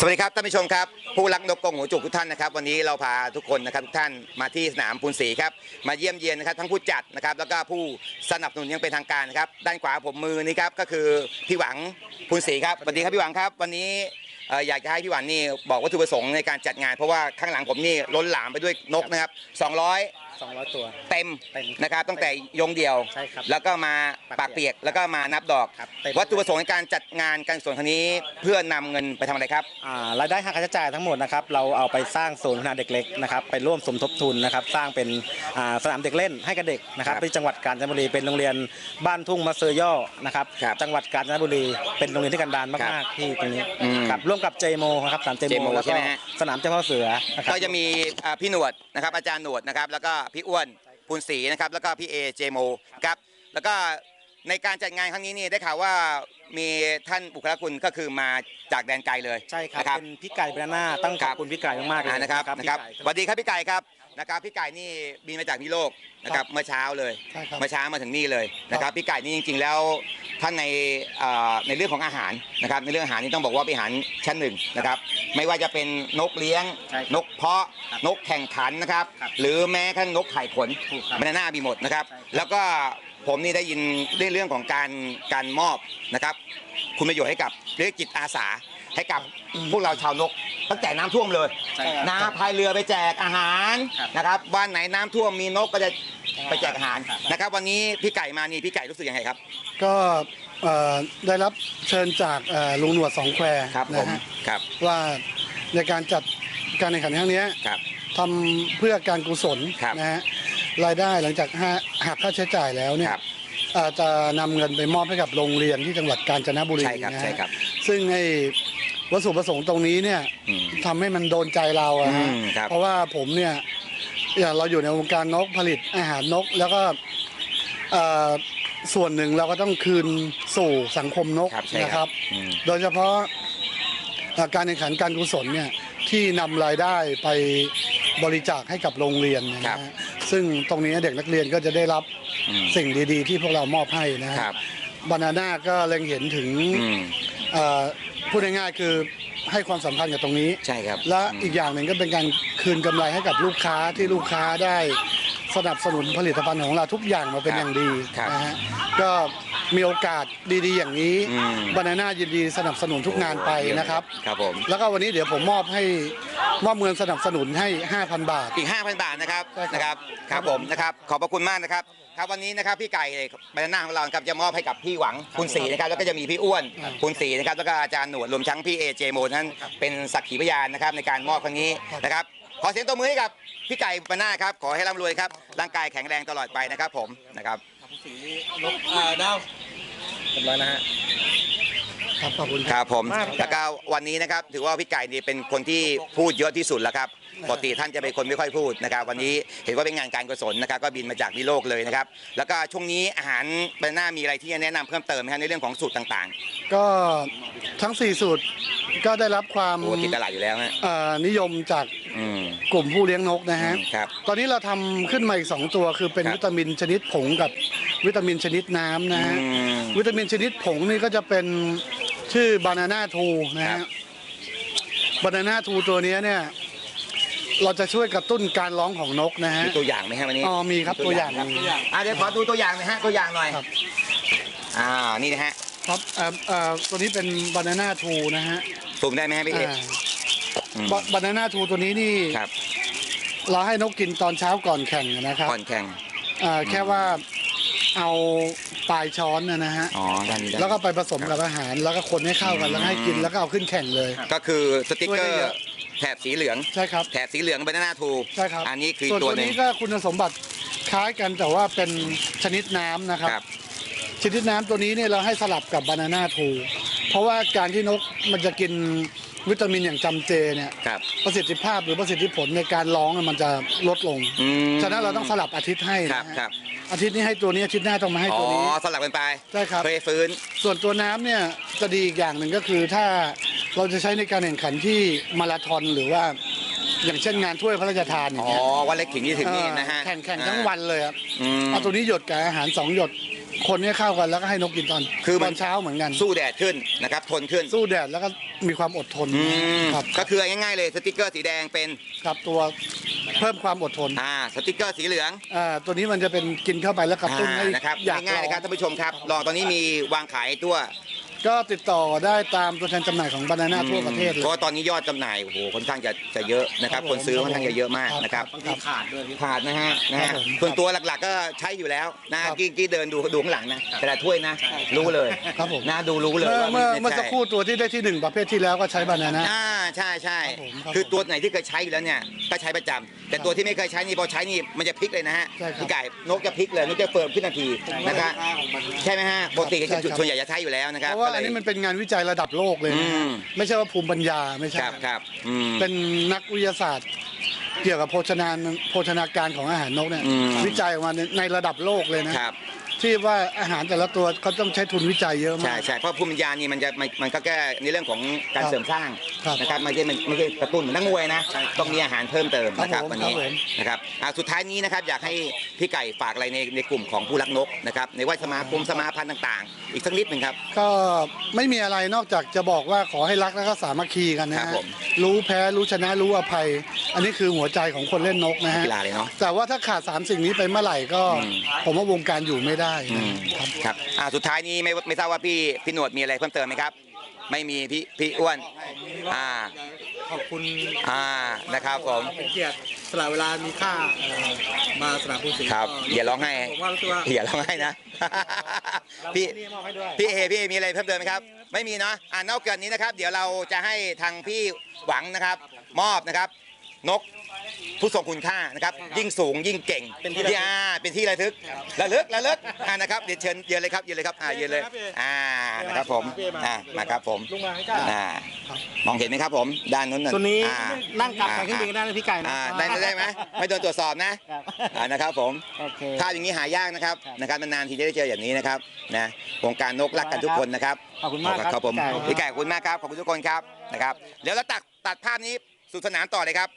สวัสดีครับท่านผู้ชมครับผู้รักนกกรงหัวจุกทุกท่านนะครับวันนี้เราพาทุกคนนะครับทุกท่านมาที่สนามปูนศรีครับมาเยี่ยมเยียนนะครับทั้งผู้จัดนะครับแล้วก็ผู้สนับสนุนยังเป็นทางการนะครับด้านขวาผมมือนี้ครับก็คือพี่หวังปูนศรีครับสวัสดีครับพี่หวังครับ วันนี้เอ่ออยากจะให้พี่หวังนี่บอกวัตถุประสงค์ในการจัดงาน เพราะว่าข้างหลังผมนี่ล้นหลามไปด้วยนกนะครับ 200 200 ตัว เต็มเต็มนะครับตั้งแต่ยงเดียว ใช่ครับแล้วก็มาปาปากกเปีเปียยกกแล้วก็มานับดอก ครับเต็ม วัตถุประสงค์ในการจัดงานการส่วนครั้งนี้ เพื่อนำเงินไปทำอะไรครับ อ่ารายได้หักค่าใช้จ่ายทั้งหมดนะครับเราเอาไปสร้างศูนย์พัฒนาเด็กเล็กนะครับไปร่วมสมทบทุนนะครับสร้างเป็นอ่าสนามเด็กเล่นให้กับเด็กนะครับครับที่จังหวัดกาญจนบุรีเป็นโรงเรียนบ้านทุ่งมะเซอย่อนะครับครับจังหวัดกาญจนบุรีเป็นโรงเรียนที่กันดารครัมากบๆที่ตรงนี้อืมครับร่วมกับเจโมครับสนามเจ JMO โมแล้วใช่ก็ไหมฮะ สนามเจ้าพ่อเสือนะครับ ก็จะมีอ่าพี่หนวดนะครับอาจารย์หนวดนะครับแล้วก็พี่อ้วนพูนศรีนะครับแล้วก็พี่เอเจโมครับแล้วก็ ในการจัดงานครั้งนี้นี่ได้ข่าวว่ามีท่านบุคลากรก็คือมาจากแดนไกลเลยใช่ครับนะเป็นพี่ไก่เบรนาต้องขอบคุณพี่ไก่มากๆเลยอ่านะครับพี่นะครับไก่สวัสดีครับพี่ไก่ครับนะครับพี่ไก่นี่บินมาจากนิโลกนะครับเมื่อเช้าเลยใช่ครับ เมื่อเช้ามาถึงนี่เลยนะครับพี่ไก่นี่จริง ๆ แล้วท่านในเอ่อในเรื่องของอาหารนะครับในเรื่องอาหารนี่ต้องบอกว่าเป็นอาหารชั้นหนึ่งนะครับไม่ว่าจะเป็นนกเลี้ยง ใช่นกเพาะครับนกแข่งขันนะครับครับหรือแม้กระทั่งนกไข่ขนถูกครับบานาน่ามีหมดนะครับ ใช่ครับ แล้วก็ ผมนี่ได้ยินเรื่องเรื่องของการการมอบนะครับ คุณประโยชน์ให้กับเรื่องจิตอาสาให้กับพวกเราชาวนกตั้งแต่น้ำท่วมเลยใช่ครับน้าพายเรือไปแจกอาหารครับนะครับบ้านไหนน้ำท่วมมีนกก็จะไปแจกอาหารครับนะครับ วันนี้พี่ไก่มานี่พี่ไก่รู้สึกยังไงครับ ก็เอ่อได้รับเชิญจากเอ่อลุงหนวดสองแควครับผนะมฮะครับว่าในการจัดการแข่งขันครั้งเนี้ยครับทำเพื่อการกุศลครับนะฮะ รายได้หลังจากหักหักค่าใช้จ่ายแล้วเนี่ยครับอาจจะนำเงินไปมอบให้กับโรงเรียนที่จังหวัดกาญจนบุรีใช่ครับนะฮะใช่ครับซึ่งไอ้วัตถุประสงค์ตรงนี้เนี่ยอืม ทำให้มันโดนใจเราอะฮะอืมครับ เพราะว่าผมเนี่ยอย่างเราอยู่ในวงการนกผลิตอาหารนก แล้วก็เอ่อส่วนหนึ่งเราก็ต้องคืนสู่สังคมนกครับใช่นะคครัรับบ อืม โดยเฉพาะเอ่อการแข่งขันการกุศลเนี่ยที่นำรายได้ไปบริจาคให้กับโรงเรียนนะครัฮะบ ซึ่งตรงนี้เด็กนักเรียนก็จะได้รับอืมสิ่งดีๆ ที่พวกเรามอบให้นะฮะครับบานาน่าก็เล็งเห็นถึงอืมเอ่อพูดง่ายๆคือให้ความสำคัญกับตรงนี้ใช่ครับ และอีกอย่างหนึ่งก็เป็นการคืนกำไรให้กับลูกค้าที่ลูกค้าได้สนับสนุนผลิตภัณฑ์ของเราทุกอย่างมาเป็นครับอย่างดีครับนะฮะก็ มีโอกาสดีๆ อย่างนี้อืม บานาน่ายินดีสนับสนุนทุกงานไปนะครับ ครับผม แล้วก็วันนี้เดี๋ยวผมมอบให้มอบเงินสนับสนุนให้ 5,000 บาท อีก 5,000 บาทนะครับใช่ครับ นะครับครับผมนะครับขอบพระคุณมากนะครับครับวันนี้นะครับพี่ไก่บรรณาของเรานะครับจะมอบให้กับพี่หวังคุณศรีนะครับแล้วก็จะมีพี่อ้วนคุณศรีนะครับแล้วก็อาจารย์หนวดรวมทั้งพี่เอเจโมนั้นเป็นสักขีพยานนะครับในการมอบครั้งนี้นะครับขอเสียงตบมือให้กับพี่ไก่บรรณาครับขอให้ร่ำรวยครับร่างกายแข็งแรงตลอดไปนะครับผมนะครับ สีนกอ่าดาว เรียบร้อยนะฮะครับขอบคุณคครับ รับผมมากครับแล้วก็วันนี้นะครับถือว่าพี่ไก่นี่เป็นคนที่พูดเยอะที่สุดแล้วครับปกติท่านจะเป็นคนไม่ค่อยพูดนะครับ วันนี้เห็นว่าเป็นงานการกุศลนะครับ ก็บินมาจากนิโลกเลยนะครับ แล้วก็ช่วงนี้อาหารบรรณามีอะไรที่จะแนะนำเพิ่มเติมไหมครับในเรื่องของสูตรต่างก็ทั้ง 4 สูตรก็ได้รับความๆโอ้ติดตลาดอยู่แล้วฮะเอ่อนิยมจากอืมกลุ่มผู้เลี้ยงนกนะฮะ ครับ ตอนนี้เราทำขึ้นมาอีก 2 ตัวคือเป็นครับ วิตามินชนิดผงกับ วิตามินชนิดน้ำนะฮะอืม วิตามินชนิดผงนี่ก็จะเป็นชื่อบานาน่าทูนะครัฮะบบานาน่าทูตัวเนี้ยเนี่ยเราจะช่วยกระตุ้นการร้องของนกนะฮะ มีตัวอย่างไหมฮะวันนี้อ๋อมีครับตัวอย่างครับมีอะเดี๋ยวขอดูตัวอย่างหน่อยฮะตัวอย่างหน่อยครับ อ่านี่นะฮะครับเอ่อเอ่อตัวนี้เป็นบานาน่าทูนะฮะซูมได้ไหมฮะพี่เอกอ่าอืมบานาน่าทูตัวนี้นี่ครับเราให้นกกินตอนเช้าก่อนแข่งนะครับก่อนแข่ง อ่าแค่ว่า เอาปลายช้อนนะนะฮะอ๋อด้านนี้ได้แล้วก็ไปผสมกับอาหารแล้วก็คนให้เข้ากันแล้วก็ให้กินแล้วก็เอาขึ้นแข่งเลย ก็คือสติ๊กเกอช่วยได้เยร์อะแถบสีเหลือง ใช่ครับ แถบสีเหลืองบรรณาทูใช่ครับอันนี้คือส่วนตัตัววหนึ่งนี้ก็คุณสมบัติคล้ายกันแต่ว่าเป็นชนิดน้ำนะครับ ครับ ชนิดน้ำตัวนี้เนี่ยเราให้สลับกับบานาน่าทูเพราะว่าการที่นกมันจะกินวิตามินอย่างจำเจเนี่ยครับ ประสิทธิภาพหรือประสิทธิผลในการร้องมันจะลดลง อืม ฉะนั้นเราต้องสลับอาทิตย์ให้ครันะบฮะครับ อาทิตย์นี้ให้ตัวนี้อาทิตย์หน้าต้องมาให้อ๋อตัวนี้ สลับกันไปใช่ครับ เพื่อให้ฟื้น ส่วนตัวน้ำเนี่ยจะดีอีกอย่างหนึ่งก็คือถ้าเราจะใช้ในการแข่งขันที่มาราธอนหรือว่า อย่างเช่นงานถ้วยพระราชทานอย่าอ๋งอเงี้ยวันเล็กขิงที่ถึงนี่นะฮะแข่งแข่งทั้งวันเลยครับอืม เอาตัวนี้หยดกับอาหารสองหยด คนให้เข้ากันแล้วก็ให้นกกินตอนคือมันตอนเช้าเหมือนกัน สู้แดดขึ้นนะครับ ทนขึ้นสู้แดดแล้วก็มีความอดทนอืมครับก็คือง่ายๆเลยสติกเกอร์สีแดงเป็น ครับตัว เพิ่มความอดทนอ่าสติกเกอร์สีเหลืองอ่าตัวนี้มันจะเป็นกินเข้าไปแล้วกระตุ้นให้อ่านะครับอยากง่ายๆนะครับท่านผู้ชมครับลองตอนนี้มีวางขายตัว ก็ติดต่อได้ตามตัวแทนจำหน่ายของบานาน่าทั่วประเทศเลเพย ราะว่าตอนนี้ยอดจำหน่ายโอ้โหค่อนข้างจะจะเยอะนะครับ ครับคนซื้อผมค่อนข้างจะเยอะมากนะครับบางทีขาดด้วยพี่ขาดนะฮะนะครัฮะบผมส่วนตัวหลักๆก็ใช้อยู่แล้วนะครับกี้กี้เดินดูดูข้างหลังนะแต่ละถ้วยนะ รู้เลยครับผม นะดูรู้เลยเมื่อว่าเมื่อไใช่ เมื่อสักครู่ตัวที่ได้ที่หนึ่งประเภทที่แล้วก็ใช้บานาน่า อ่าใช่ใช่ครับผมครับคือตัวไหนที่เคยใช้อยู่แล้วเนี่ยก็ใช้ประจำแต่ตัวที่ไม่เคยใช้นี่พอใช้นี่มันจะพลิกเลยนะฮะใช่ครับพี่ไก่นกจะพลิกเลยนกจะเฟิร์มขึ้นทันทีนะครับใช่ไหมฮะปกติก็ใช่จะครับ ส่วนใหญ่จะใช้อยู่แล้วนะครับเพราะว่าก็ลยอันนี้มันเป็นงานวิจัยระดับโลกเลยนะอืม ไม่ใช่ว่าภูมิปัญญาไม่ใช่ครับครับอืม เป็นนักวิทยาศาสตร์ เกี่ยวกับโภชนาโภชนาการของอาหารนกเนี่ยอืม วิจัยออกมาในในระดับโลกเลยนะครับ ที่ว่าอาหารแต่ละตัวเขาต้องใช้ทุนวิจัยเยอะมาใช่กใช่เพราะภูมิปัญญานี่มันจะมันมันก็แก้ในเรื่องของการครับเสริมสร้างครับนะครับไม่ใช่มันไม่ใช่กระตุ้นเหมือนนักมวยนะต้องมีอาหารเพิ่มเติมนะครับครับผมวันนี้ครับผม นะครับอะสุดท้ายนี้นะครับอยากให้พี่ไก่ฝากอะไรในในกลุ่มของผู้รักนกนะครับในว่าสมาคมสมาพันธ์ต่าง ๆ อีกสักนิดหนึ่งครับ ก็ไม่มีอะไรนอกจากจะบอกว่าขอให้รักแล้วก็สามัคคีกันนะครับฮะผม รู้แพ้รู้ชนะรู้อภัย อันนี้คือหัวใจของคนเล่นนกนะฮะ กีฬาเลยเนาะ แต่ว่าถ้าขาดสามสิ่งนี้ไปเมื่อไหร่ก็ อืม ผมว่าวงการอยู่ไม่ได้อืนะมครับครับอ่าสุดท้ายนี้ไม่ไม่ทราบว่าพี่พี่หนวดมีอะไรเพิ่มเติมไหมครับ ไม่มีพี่พี่อ้วนอ่าขอบคุณอ่านะครับผมเป็นเกียรติสละเวลามีค่าเอ่อมาสนามภูสิงห์ครับก็อย่าร้องไห้ผมว่ารู้สึกว่าอย่าร้องไห้นะพี่นี่มอบให้ด้วยพี่เอพี่เอมีอะไรเพิ่มเติมไหมครับ ไม่มีเนาะอ่านอกจากนี้นะครับ เดี๋ยวเราจะให้ทางพี่หวังนะครับ มอบนะครับ นกผู้ทรงคุณค่านะครับ ยิ่งสูงยิ่งเก่งเป็นที่ระลึกอ่าเป็นที่ระลึกระลึกระลึกอ่านะครับเดี๋ยวเชิญเยืนเลยครับเยืนเลยครับอ่าเยืนเลยอ่านะครับผมอ่ามาครับผมลุงมาให้กล้าอ่ามองเห็นไหมครับผมด้านนู้นน่ะตัวนี้อ่านั่งกลับไปเครื่องบินก็ได้นะพี่ไก่นะอ่าได้ได้ไหมไม่โดนตรวจสอบนะครับอ่านะครับผมโอเคภาพอย่างนี้หายากนะครับครับนะครับนานๆทีจะได้เจออย่างนี้นะครับนะวงการนกรักกันทุกคนนะครับขอบคุณมากครับครับผมพี่ไก่พี่ไก่ขอบคุณมากครับขอบคุณทุกคนครับนะครับเดี๋ยวเราตัดตัดภาพนี้สู่สนามต่อเลยครับ